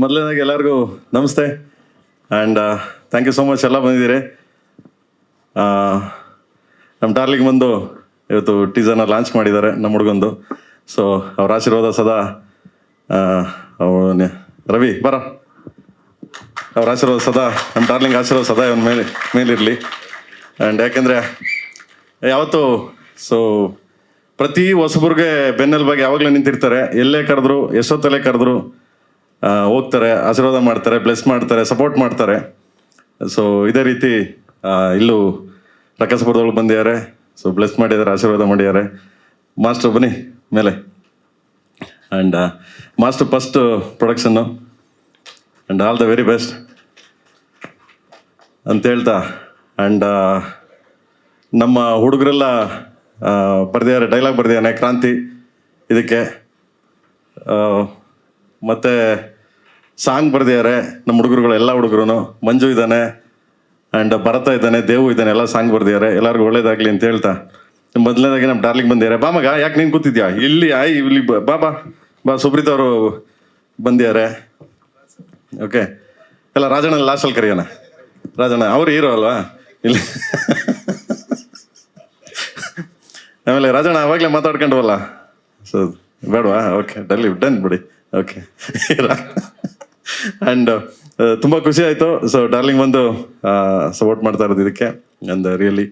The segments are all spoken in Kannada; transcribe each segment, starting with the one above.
ಮೊದಲನೇದಾಗಿ ಎಲ್ಲರಿಗೂ ನಮಸ್ತೆ. And thank you so much ಎಲ್ಲ ಬಂದಿದ್ದೀರಿ. ನಮ್ಮ ಡಾರ್ಲಿಂಗ್ ಬಂದು ಇವತ್ತು ಟೀಸರ್ನ ಲಾಂಚ್ ಮಾಡಿದ್ದಾರೆ ನಮ್ಮ ಹುಡುಗಂದು. ಸೊ ಅವ್ರ ಆಶೀರ್ವಾದ ಸದಾ ರವಿ, ಬರ. ಅವ್ರ ಆಶೀರ್ವಾದ ಸದಾ ನಮ್ಮ ಡಾರ್ಲಿಂಗ್ ಆಶೀರ್ವಾದ ಸದಾ ಇವನ ಮೇಲೆ, ಮೇಲಿರಲಿ. ಆ್ಯಂಡ್ ಯಾಕೆಂದರೆ, ಯಾವತ್ತು ಸೊ ಪ್ರತಿ ಹೊಸಬ್ರಿಗೆ ಬೆನ್ನೆಲುಬಾಗಿ ಯಾವಾಗಲೂ ನಿಂತಿರ್ತಾರೆ. ಎಲ್ಲೇ ಕರೆದ್ರು, ಎಷ್ಟೊತ್ತಲ್ಲೇ ಕರೆದ್ರು ಹೋಗ್ತಾರೆ, ಆಶೀರ್ವಾದ ಮಾಡ್ತಾರೆ ಬ್ಲೆಸ್ ಮಾಡ್ತಾರೆ ಸಪೋರ್ಟ್ ಮಾಡ್ತಾರೆ. ಸೊ ಇದೇ ರೀತಿ ಇಲ್ಲೂ ರಕ್ಕಸಪುರದೊಳಗೆ ಬಂದಿದ್ದಾರೆ. ಸೊ ಬ್ಲೆಸ್ ಮಾಡಿದ್ದಾರೆ, ಆಶೀರ್ವಾದ ಮಾಡಿದ್ದಾರೆ. ಮಾಸ್ಟರ್ ಬನ್ನಿ ಮೇಲೆ. And master first production and all the very best ಅಂತ ಹೇಳ್ತಾ ಆ್ಯಂಡ್ ನಮ್ಮ ಹುಡುಗರೆಲ್ಲ ಬರ್ದಿದ್ದಾರೆ ಡೈಲಾಗ್ ಬರ್ದಿದ್ದಾನೆ, ಕ್ರಾಂತಿ. ಇದಕ್ಕೆ ಮತ್ತೆ ಸಾಂಗ್ ಬರೆದಿದ್ದಾರೆ ನಮ್ಮ ಹುಡುಗರುಗಳು, ಎಲ್ಲ ಹುಡುಗರು ಮಂಜು ಇದ್ದಾನೆ ಆ್ಯಂಡ್ ಭರತ ಇದ್ದಾನೆ, ದೇವು ಇದ್ದಾನೆ, ಎಲ್ಲ ಸಾಂಗ್ ಬರೆದಿದ್ದಾರೆ. ಎಲ್ಲರಿಗೂ ಒಳ್ಳೇದಾಗಲಿ ಅಂತ ಹೇಳ್ತಾ. ಮೊದಲನೇದಾಗಿ ನಮ್ಮ ಡಾರ್ಲಿಂಗ್ ಬಂದಿದ್ದಾರೆ. ಬಾ ಮಗ, ಯಾಕೆ ನೀನು ಕೂತಿದ್ಯಾ? ಇಲ್ಲಿ ಆಯ್ ಇಲ್ಲಿ ಬ- ಬಾ ಬಾ. ಸುಬ್ರೀತ್ ಅವರು ಬಂದಿದ್ದಾರೆ. ಓಕೆ ಎಲ್ಲ ರಾಜಣ್ಣ ಲಾಸ್ಟಲ್ಲಿ ಕರೆಯೋಣ. ರಾಜಣ್ಣ, ಅವ್ರು ಹೀರೋ ಅಲ್ವಾ? ಇಲ್ಲಿ. ಆಮೇಲೆ ರಾಜಣ್ಣ, ಅವಾಗಲೇ ಮಾತಾಡ್ಕೊಂಡವಲ್ಲ ಸೊ ಬೇಡವಾ? ಓಕೆ ಡಲ್ಲಿ ಡನ್ ಬಿಡಿ. ಓಕೆ ಆ್ಯಂಡ್ ತುಂಬ ಖುಷಿ ಆಯಿತು. ಸೊ ಡಾರ್ಲಿಂಗ್ ಬಂದು ಸಪೋರ್ಟ್ ಮಾಡ್ತಾ ಇರೋದು ಇದಕ್ಕೆ. ಅಂಡ್ ರಿಯಲಿ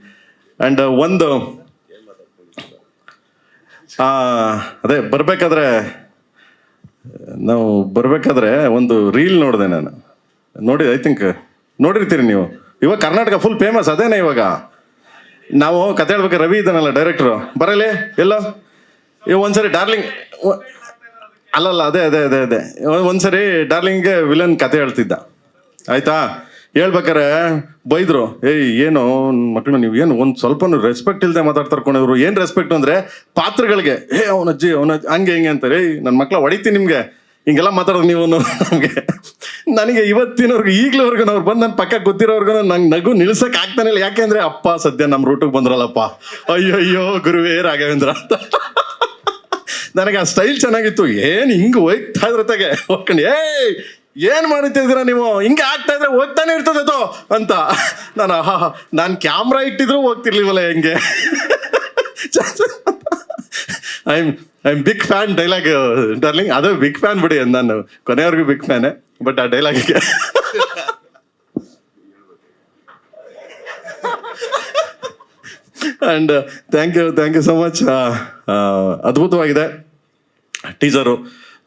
ಆ್ಯಂಡ್ ಒಂದು ಅದೇ, ಬರಬೇಕಾದ್ರೆ, ನಾವು ಬರಬೇಕಾದ್ರೆ ಒಂದು ರೀಲ್ ನೋಡಿದೆ ನಾನು. ನೋಡಿ ಐ ಥಿಂಕ್ ನೋಡಿರ್ತೀರಿ ನೀವು. ಇವಾಗ ಕರ್ನಾಟಕ ಫುಲ್ ಫೇಮಸ್ ಅದೇನೆ ಇವಾಗ? ನಾವು ಕತೆ ಹೇಳ್ಬೇಕು ರವಿ ಇದ್ದಾನಲ್ಲ ಡೈರೆಕ್ಟ್ರು ಬರಲಿ, ಎಲ್ಲ. ಇವ್ ಒಂದ್ಸರಿ ಡಾರ್ಲಿಂಗ್ ಅಲ್ಲಲ್ಲ, ಅದೇ ಅದೇ ಅದೇ ಅದೇ. ಒಂದ್ಸರಿ ಡಾರ್ಲಿಂಗ್ಗೆ ವಿಲನ್ ಕತೆ ಹೇಳ್ತಿದ್ದ. ಆಯ್ತಾ? ಹೇಳ್ಬೇಕಾರೆ ಬೈದ್ರು, ಏಯ್, ಏನು? ಮಕ್ಕಳು ನೀವು ಏನು? ಒಂದು ಸ್ವಲ್ಪ ರೆಸ್ಪೆಕ್ಟ್ ಇಲ್ಲದೆ ಮಾತಾಡ್ತಾರೆ ಕೊನೆಯವರು ಏನು ರೆಸ್ಪೆಕ್ಟ್ ಅಂದ್ರೆ ಪಾತ್ರಗಳಿಗೆ, ಏ, ಅವನ ಅಜ್ಜಿ, ಅವನ ಹಂಗೆ, ಹಿಂಗೆ ಅಂತಾರೆ. ಏಯ್ ನನ್ನ ಮಕ್ಳ ಹೊಡಿತೀನಿ ನಿಮಗೆ. ಹಿಂಗೆಲ್ಲ ಮಾತಾಡೋದು ನೀವು ನಮಗೆ. ನನಗೆ ಇವತ್ತಿನವ್ರಿಗೆ, ಈಗ್ಲವರೆಗೂ ಅವ್ರು ಬಂದು ನನ್ನ ಪಕ್ಕ ಗೊತ್ತಿರೋರ್ಗು ನಂಗೆ ನಗು ನಿಲ್ಸಕ್ಕೆ ಆಗ್ತಾನಿಲ್ಲ ಯಾಕೆಂದ್ರೆ ಅಪ್ಪ, ಸದ್ಯ ನಮ್ಮ ರೂಟಿಗೆ ಬಂದ್ರಲ್ಲಪ್ಪ. ಅಯ್ಯೋ ಅಯ್ಯೋ ಗುರುವೇ ರಾಘವೇಂದ್ರ. ಅಂತ ನನಗೆ ಆ ಸ್ಟೈಲ್ ಚೆನ್ನಾಗಿತ್ತು. ಏನ್ ಹಿಂಗೆ ಹೋಗ್ತಾ ಇದ್ರ ತೆಗೆ ಹೋಗ್ಕೊಂಡು, ಏಯ್, ಏನ್ ಮಾಡ್ತಿದ್ದೀರಾ ನೀವು? ಹಿಂಗೆ ಆಗ್ತಾ ಇದ್ರೆ ಹೋಗ್ತಾನೆ ಇರ್ತದೆ ಅದು ಅಂತ. ನಾನು ನಾನು ಕ್ಯಾಮ್ರಾ ಇಟ್ಟಿದ್ರು ಹೋಗ್ತಿರ್ಲಿಲ್ವಲ್ಲ ಹೆಂಗೆ. I am I am big fan dialogue darling ಅದು ಬಿಗ್ ಫ್ಯಾನ್ ಬಿಡಿ, ನಾನು ಕೊನೆಯವರೆಗೂ ಬಿಗ್ ಫ್ಯಾನೇ ಬಟ್ ಆ ಡೈಲಾಗಿಗೆ and thank you thank you so much ಅದ್ಭುತವಾಗಿದೆ. ಟೀಸರು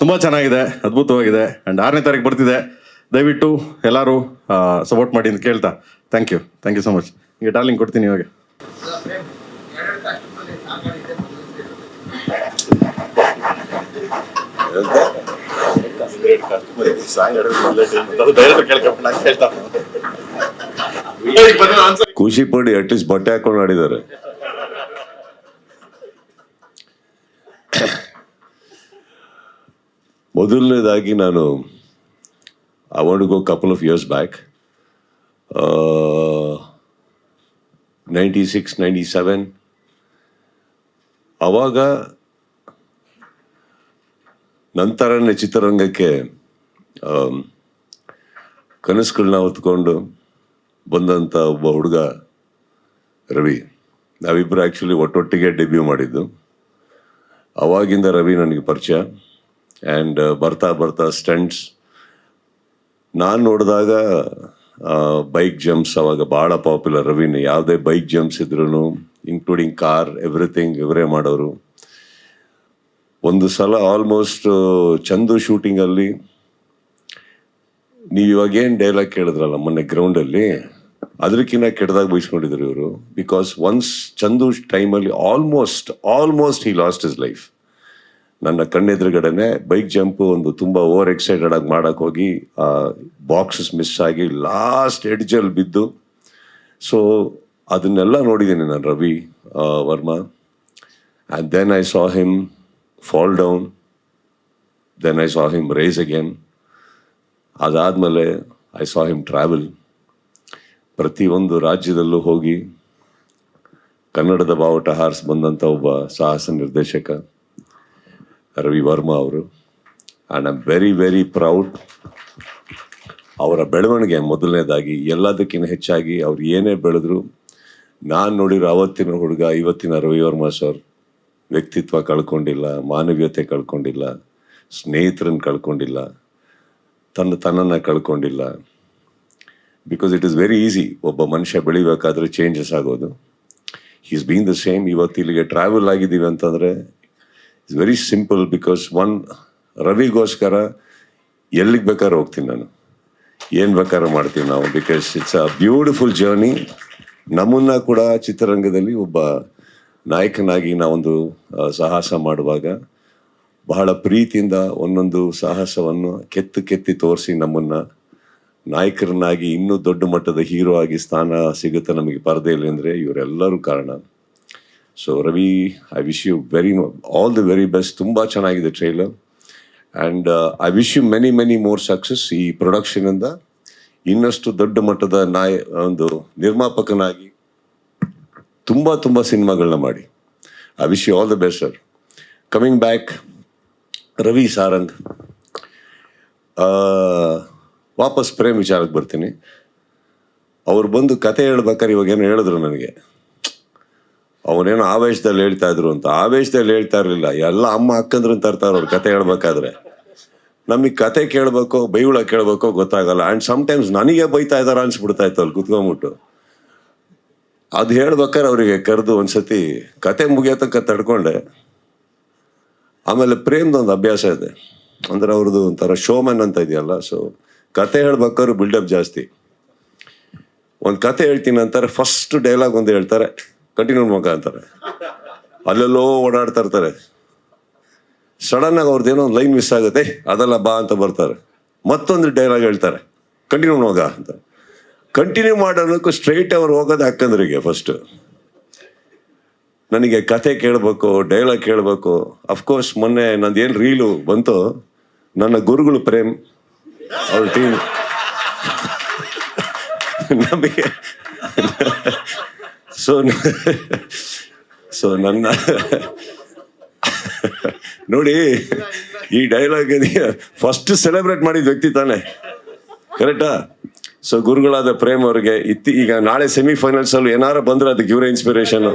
ತುಂಬ ಚೆನ್ನಾಗಿದೆ ಅದ್ಭುತವಾಗಿದೆ ಆ್ಯಂಡ್ ಆರನೇ ತಾರೀಕು ಬರ್ತಿದೆ. ದಯವಿಟ್ಟು ಎಲ್ಲರೂ ಸಪೋರ್ಟ್ ಮಾಡಿ ಅಂತ ಕೇಳ್ತಾ. Thank you thank you so much ಈಗ ಡಾರ್ಲಿಂಗ್ ಕೊಡ್ತೀನಿ ಇವಾಗ. ಖುಷಿ ಪಡಿ ಅಟ್ಲೀಸ್ಟ್ ಬಟ್ಟೆ ಹಾಕೊಂಡು ಆಡಿದ್ದಾರೆ. ಮೊದಲನೇದಾಗಿ ನಾನು I want go couple of years back ninety six ninety seven ಅವಾಗ ನಂತರನೇ ಚಿತ್ರರಂಗಕ್ಕೆ ಕನಸುಗಳನ್ನ ಹೊತ್ಕೊಂಡು ಬಂದಂಥ ಒಬ್ಬ ಹುಡುಗ ರವಿ. ನಾವಿಬ್ಬರು ಆ್ಯಕ್ಚುಲಿ ಒಟ್ಟೊಟ್ಟಿಗೆ ಡೆಬ್ಯೂ ಮಾಡಿದ್ದು. ಅವಾಗಿಂದ ರವಿ ನನಗೆ ಪರಿಚಯ. ಆ್ಯಂಡ್ ಬರ್ತಾ ಬರ್ತಾ ಸ್ಟಂಟ್ಸ್ ನಾನು ನೋಡಿದಾಗ ಬೈಕ್ ಜಂಪ್ಸ್ ಅವಾಗ ಭಾಳ ಪಾಪ್ಯುಲರ್ ರವೀನ್. ಯಾವುದೇ ಬೈಕ್ ಜಂಪ್ಸ್ ಇದ್ರೂ ಇನ್ಕ್ಲೂಡಿಂಗ್ ಕಾರ್ ಎವ್ರಿಥಿಂಗ್ ಇವರೇ ಮಾಡೋರು. ಒಂದು ಸಲ ಆಲ್ಮೋಸ್ಟ್ ಚಂದು ಶೂಟಿಂಗಲ್ಲಿ ನೀವು ಇವಾಗ ಏನು ಡೈಲಾಗ್ ಕೇಳಿದ್ರಲ್ಲ ಮೊನ್ನೆ ಗ್ರೌಂಡಲ್ಲಿ ಅದಕ್ಕಿಂತ ಕೆಟ್ಟದಾಗ ಬೈಸ್ಕೊಂಡಿದ್ರು ಇವರು. ಬಿಕಾಸ್ ಒನ್ಸ್ ಚಂದು ಟೈಮಲ್ಲಿ almost almost he lost his life ನನ್ನ ಕಣ್ಣೆದುರುಗಡೆನೆ ಬೈಕ್ ಜಂಪ್ ಒಂದು ತುಂಬ ಓವರ್ ಎಕ್ಸೈಟೆಡ್ ಆಗಿ ಮಾಡೋಕೆ ಹೋಗಿ, ಆ ಬಾಕ್ಸಸ್ ಮಿಸ್ ಆಗಿ ಲಾಸ್ಟ್ ಎಡ್ಜಲ್ಲಿ ಬಿದ್ದು. ಸೊ ಅದನ್ನೆಲ್ಲ ನೋಡಿದ್ದೀನಿ ನಾನು Ravi Varma. And then I saw him fall down then I saw him race again ಅದಾದಮೇಲೆ ಐ ಸಾ ಹಿಮ್ ಟ್ರಾವೆಲ್ ಪ್ರತಿಯೊಂದು ರಾಜ್ಯದಲ್ಲೂ ಹೋಗಿ, ಕನ್ನಡದ ಬಾವುಟ ಹಾರಿಸಿ ಬಂದಂಥ ಒಬ್ಬ ಸಾಹಸ ನಿರ್ದೇಶಕ. ರವಿ ವರ್ಮಾ ಅವರು. And I'm very very proud ಅವರ ಬೆಳವಣಿಗೆ ಮೊದಲನೇದಾಗಿ ಎಲ್ಲದಕ್ಕಿಂತ ಹೆಚ್ಚಾಗಿ ಅವ್ರು ಏನೇ ಬೆಳೆದ್ರು, ನಾನು ನೋಡಿರೋ ಅವತ್ತಿನ ಹುಡುಗ, ಇವತ್ತಿನ ರವಿವರ್ಮ ಸರ್, ವ್ಯಕ್ತಿತ್ವ ಕಳ್ಕೊಂಡಿಲ್ಲ, ಮಾನವೀಯತೆ ಕಳ್ಕೊಂಡಿಲ್ಲ ಸ್ನೇಹಿತರನ್ನ ಕಳ್ಕೊಂಡಿಲ್ಲ, ತನ್ನ ತನ್ನನ್ನು ಕಳ್ಕೊಂಡಿಲ್ಲ. Because it is very easy ಒಬ್ಬ ಮನುಷ್ಯ ಬೆಳಿಬೇಕಾದ್ರೆ ಚೇಂಜಸ್ ಆಗೋದು. ಈಸ್ ಬೀನ್ ದ ಸೇಮ್ ಇವತ್ತು ಇಲ್ಲಿಗೆ ಟ್ರಾವೆಲ್ ಆಗಿದ್ದೀವಿ ಅಂತಂದರೆ it's very simple because one ರವಿಗೋಸ್ಕರ ಎಲ್ಲಿಗೆ ಬೇಕಾದ್ರೆ ಹೋಗ್ತೀನಿ ನಾನು. ಏನು ಬೇಕಾದ್ರೆ ಮಾಡ್ತೀವಿ ನಾವು because it's a beautiful journey ನಮ್ಮನ್ನ ಕೂಡ ಚಿತ್ರರಂಗದಲ್ಲಿ ಒಬ್ಬ ನಾಯಕನಾಗಿ ನಾವೊಂದು ಸಾಹಸ ಮಾಡುವಾಗ ಬಹಳ ಪ್ರೀತಿಯಿಂದ ಒಂದೊಂದು ಸಾಹಸವನ್ನು ಕೆತ್ತು ಕೆತ್ತಿ ತೋರಿಸಿ ನಮ್ಮನ್ನು ನಾಯಕರನ್ನಾಗಿ ಇನ್ನೂ ದೊಡ್ಡ ಮಟ್ಟದ ಹೀರೋ ಆಗಿ ಸ್ಥಾನ ಸಿಗುತ್ತೆ ನಮಗೆ ಪರದೆಯಲ್ಲಿ ಅಂದರೆ ಇವರೆಲ್ಲರೂ ಕಾರಣ. So Ravi I wish you very all the very best ತುಂಬ ಚೆನ್ನಾಗಿದೆ trailer and I wish you many many more success ಈ ಪ್ರೊಡಕ್ಷನಿಂದ ಇನ್ನಷ್ಟು ದೊಡ್ಡ ಮಟ್ಟದ ನಾಯ, ಒಂದು ನಿರ್ಮಾಪಕನಾಗಿ ತುಂಬ ತುಂಬ ಸಿನಿಮಾಗಳನ್ನ ಮಾಡಿ. I wish you all the best sir coming back Ravi Sarang ವಾಪಸ್ ಪ್ರೇಮ್ ವಿಚಾರಕ್ಕೆ ಬರ್ತೀನಿ. ಅವ್ರು ಬಂದು ಕತೆ ಹೇಳ್ಬೇಕಾದ್ರೆ ಇವಾಗ ಏನೋ ಹೇಳಿದ್ರು ನನಗೆ? ಅವನೇನೋ ಆವೇಶದಲ್ಲಿ ಹೇಳ್ತಾ ಇದ್ರು ಅಂತ. ಆವೇಶದಲ್ಲಿ ಹೇಳ್ತಾ ಇರಲಿಲ್ಲ. ಎಲ್ಲ ಅಮ್ಮ ಅಕ್ಕಂದ್ರು ಅಂತ ಇರ್ತಾರೆ ಅವ್ರು ಕತೆ ಹೇಳ್ಬೇಕಾದ್ರೆ. ನಮಗೆ ಕತೆ ಕೇಳಬೇಕೋ, ಬೈಗುಳ ಕೇಳಬೇಕೋ ಗೊತ್ತಾಗಲ್ಲ. ಆ್ಯಂಡ್ ಸಮ್ಟೈಮ್ಸ್ ನನಗೆ ಬೈತಾ ಇದಾರ ಅನ್ಸ್ಬಿಡ್ತಾ ಇತ್ತು ಅಲ್ಲಿ ಕುತ್ಕೊಂಬಿಟ್ಟು ಅದು ಹೇಳ್ಬೇಕಾದ್ರೆ ಅವರಿಗೆ ಕರೆದು ಒಂದ್ಸತಿ ಕತೆ ಮುಗಿಯೋ ತನಕ ತಡ್ಕೊಂಡೆ. ಆಮೇಲೆ ಪ್ರೇಮ್ದೊಂದು ಅಭ್ಯಾಸ ಇದೆ. ಅಂದರೆ ಅವ್ರದ್ದು ಒಂಥರ ಶೋಮನ್ ಅಂತ ಇದೆಯಲ್ಲ ಸೊ ಕತೆ ಹೇಳ್ಬೇಕಾದ್ರೆ ಬಿಲ್ಡಪ್ ಜಾಸ್ತಿ. ಒಂದು ಕತೆ ಹೇಳ್ತೀನಿ ಅಂತಾರೆ ಫಸ್ಟ್ ಡೈಲಾಗ್ ಒಂದು ಹೇಳ್ತಾರೆ ಕಂಟಿನ್ಯೂ ಮಗ ಅಂತಾರೆ ಅಲ್ಲೆಲ್ಲೋ ಓಡಾಡ್ತಾ ಇರ್ತಾರೆ. ಸಡನ್ ಆಗಿ ಅವ್ರದ್ದು ಏನೋ ಒಂದು ಲೈನ್ ಮಿಸ್ ಆಗುತ್ತೆ, ಅದೆಲ್ಲ ಬಾ ಅಂತ ಬರ್ತಾರೆ. ಮತ್ತೊಂದು ಡೈಲಾಗ್ ಹೇಳ್ತಾರೆ. ಕಂಟಿನ್ಯೂ ಮಗ ಅಂತ. ಕಂಟಿನ್ಯೂ ಮಾಡೋದಕ್ಕೂ ಸ್ಟ್ರೈಟ್ ಅವ್ರು ಹೋಗೋದು ಅಕ್ಕಂದ್ರಿಗೆ ಫಸ್ಟ್ ನನಗೆ ಕತೆ ಕೇಳಬೇಕು ಡೈಲಾಗ್ ಕೇಳಬೇಕು. ಅಫ್ಕೋರ್ಸ್ ಮೊನ್ನೆ ನಂದು ಏನು ರೀಲು ಬಂತು, ನನ್ನ ಗುರುಗಳು ಪ್ರೇಮ್ ಅವ್ರ ಟೀಮ್ ನಮಗೆ ಸೊ ಸೊ ನನ್ನ ನೋಡಿ, ಈ ಡೈಲಾಗ್ ಫಸ್ಟ್ ಸೆಲೆಬ್ರೇಟ್ ಮಾಡಿದ ವ್ಯಕ್ತಿ ತಾನೆ. ಕರೆಕ್ಟಾ ಸೊ ಗುರುಗಳಾದ ಪ್ರೇಮ್ ಅವ್ರಿಗೆ ಇತ್ತಿ, ಈಗ ನಾಳೆ ಸೆಮಿಫೈನಲ್ಸ್ ಅಲ್ಲಿ ಏನಾರ ಬಂದ್ರೆ ಅದಕ್ಕೆ ಇವರ ಇನ್ಸ್ಪಿರೇಷನ್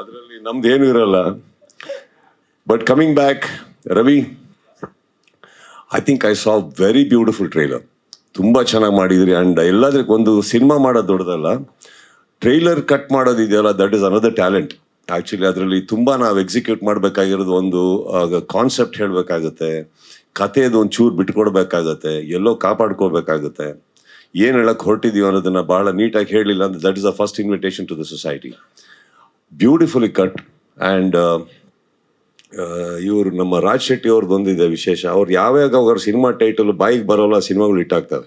ಅದರಲ್ಲಿ ನಮ್ದು ಏನು ಇರಲ್ಲ. But coming back Ravi I think I saw very beautiful trailer ತುಂಬ ಚೆನ್ನಾಗಿ ಮಾಡಿದ್ರಿ. ಆ್ಯಂಡ್ ಎಲ್ಲಾದ್ರೂ ಒಂದು ಸಿನಿಮಾ ಮಾಡೋದು ದೊಡ್ಡದಲ್ಲ. Trailer cut ಮಾಡೋದಿದೆಯಲ್ಲ that is another talent actually ಅದರಲ್ಲಿ ತುಂಬ ನಾವು ಎಕ್ಸಿಕ್ಯೂಟ್ ಮಾಡಬೇಕಾಗಿರೋದು ಒಂದು ಕಾನ್ಸೆಪ್ಟ್ ಹೇಳಬೇಕಾಗತ್ತೆ, ಕಥೆದು ಒಂದು ಚೂರು ಬಿಟ್ಕೊಡ್ಬೇಕಾಗತ್ತೆ, ಎಲ್ಲೋ ಕಾಪಾಡ್ಕೋಬೇಕಾಗತ್ತೆ ಏನು ಹೇಳಕ್ಕೆ ಹೊರಟಿದೀವಿ ಅನ್ನೋದನ್ನು ಭಾಳ ನೀಟಾಗಿ ಹೇಳಲಿಲ್ಲ ಅಂದರೆ that is the first invitation to the society beautifully cut and ಇವರು ನಮ್ಮ ರಾಜ್ ಶೆಟ್ಟಿ ಅವ್ರದ್ದು ಒಂದಿದೆ ವಿಶೇಷ. ಅವ್ರು ಯಾವಾಗ ಅವ್ರ ಸಿನಿಮಾ ಟೈಟಲ್ ಬಾಯಿಗೆ ಬರೋಲ್ಲ, ಸಿನಿಮಾಗಳು ಇಟ್ಟಾಗ್ತವೆ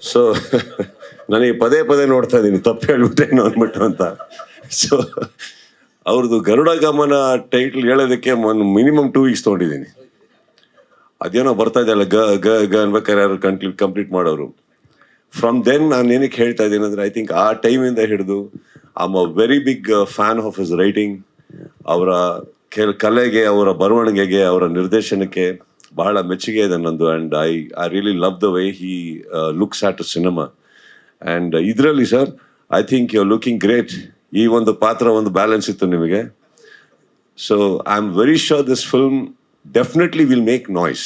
ಸೊ ನನಗೆ ಪದೇ ಪದೇ ನೋಡ್ತಾ ಇದ್ದೀನಿ, ತಪ್ಪು ಹೇಳ್ಬಿಟ್ಟೇನು ಅಂದ್ಬಿಟ್ಟು ಅಂತ. ಸೊ ಅವ್ರದ್ದು ಗರುಡ ಗಮನ ಟೈಟ್ಲ್ ಹೇಳೋದಕ್ಕೆ ಮಿನಿಮಮ್ ಟೂ ವೀಕ್ಸ್ ತೊಗೊಂಡಿದ್ದೀನಿ. ಅದೇನೋ ಬರ್ತಾ ಇದೆಯಲ್ಲ ಗ ಗ ಗ ಅನ್ಬೇಕಾದ್ರೆ ಯಾರು ಕಂಪ್ಲೀಟ್ ಕಂಪ್ಲೀಟ್ ಮಾಡೋರು. ಫ್ರಮ್ ದೆನ್ ನಾನು ಏನಕ್ಕೆ ಹೇಳ್ತಾ ಇದ್ದೀನಿ ಅಂದರೆ ಐ ಥಿಂಕ್ ಆ ಟೈಮಿಂದ ಹಿಡಿದು am a very big fan of his writing ಅವರ ಕೆಲ, ಕಲೆಗೆ, ಅವರ ಬರವಣಿಗೆಗೆ, ಅವರ ನಿರ್ದೇಶನಕ್ಕೆ ಬಹಳ ಮೆಚ್ಚುಗೆ ಇದೆ ನನ್ನದು and I I really love the way he looks at cinema and ಇದರಲ್ಲಿ sir I think you looking great ಈ ಒಂದು ಪಾತ್ರ ಒಂದು ಬ್ಯಾಲೆನ್ಸ್ ಇತ್ತು ನಿಮಗೆ. So I am very sure this film definitely will make noise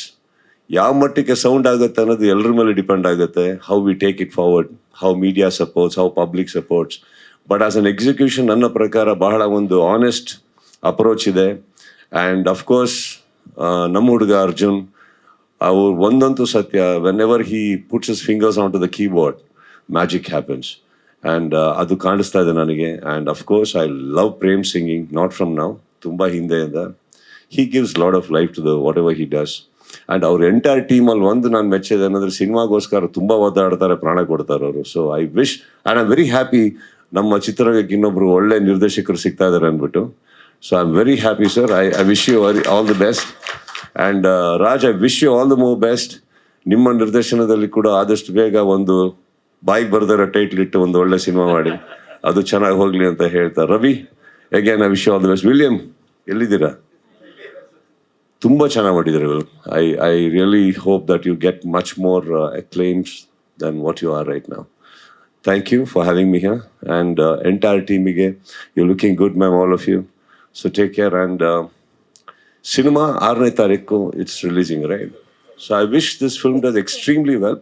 ಯಾವ ಮಟ್ಟಿಗೆ ಸೌಂಡ್ ಆಗುತ್ತೆ ಅನ್ನೋದು ಎಲ್ಲರ ಮೇಲೆ ಡಿಪೆಂಡ್ ಆಗುತ್ತೆ. How we take it forward how media supports how public supports but as an execution ನನ್ನ ಪ್ರಕಾರ ಬಹಳ ಒಂದು ಆನೆಸ್ಟ್ ಅಪ್ರೋಚ್ ಇದೆ. ಆ್ಯಂಡ್ ಅಫ್ಕೋರ್ಸ್ ನಮ್ಮ ಹುಡುಗ ಅರ್ಜುನ್, ಅವ್ರು ಒಂದಂತೂ ಸತ್ಯ whenever he puts his fingers on to the keyboard magic happens and ಅದು ಕಾಣಿಸ್ತಾ ಇದೆ ನನಗೆ. And of course I love Prem singing not from now ತುಂಬ ಹಿಂದೆಯಿಂದ. He gives lot of life to the whatever he does and ಅವ್ರ ಎಂಟೈರ್ ಟೀಮಲ್ಲಿ ಒಂದು ನಾನು ಮೆಚ್ಚಿದೆ ಅನ್ನೋದ್ರೆ ಸಿನಿಮಾಗೋಸ್ಕರ ತುಂಬ ಒದ್ದಾಡ್ತಾರೆ, ಪ್ರಾಣ ಕೊಡ್ತಾರೆ ಅವರು. So I wish and I very happy ನಮ್ಮ ಚಿತ್ರರಂಗಕ್ಕೆ ಇನ್ನೊಬ್ರು ಒಳ್ಳೆ ನಿರ್ದೇಶಕರು ಸಿಗ್ತಾ ಇದ್ದಾರೆ ಅಂದ್ಬಿಟ್ಟು. So I'm very sir I I wish you very all the best and Raj I wish you all the more best ನಿಮ್ಮ ನಿರ್ದೇಶನದಲ್ಲಿ ಕೂಡ ಆದಷ್ಟು ಬೇಗ ಒಂದು ಬಾಯಿಗೆ ಬರ್ದಿರೋ ಟೈಟ್ಲ್ ಇಟ್ಟು ಒಂದು ಒಳ್ಳೆ ಸಿನಿಮಾ ಮಾಡಿ. ಅದು ಚೆನ್ನಾಗಿ ಹೋಗಲಿ ಅಂತ ಹೇಳ್ತಾರೆ Ravi again I wish all the best William ಎಲ್ಲಿದ್ದೀರಾ? ತುಂಬ ಚೆನ್ನಾಗಿ ಮಾಡಿದ್ದಾರೆ will I I really hope that you get much more acclaims then what you are right ನಾವು thank you for having me here and entire ಟೀಮಿಗೆ you looking good ma'am all of you So take care. And uh, cinema, Arne Tarikko, it's releasing, right? So I wish this film does extremely well.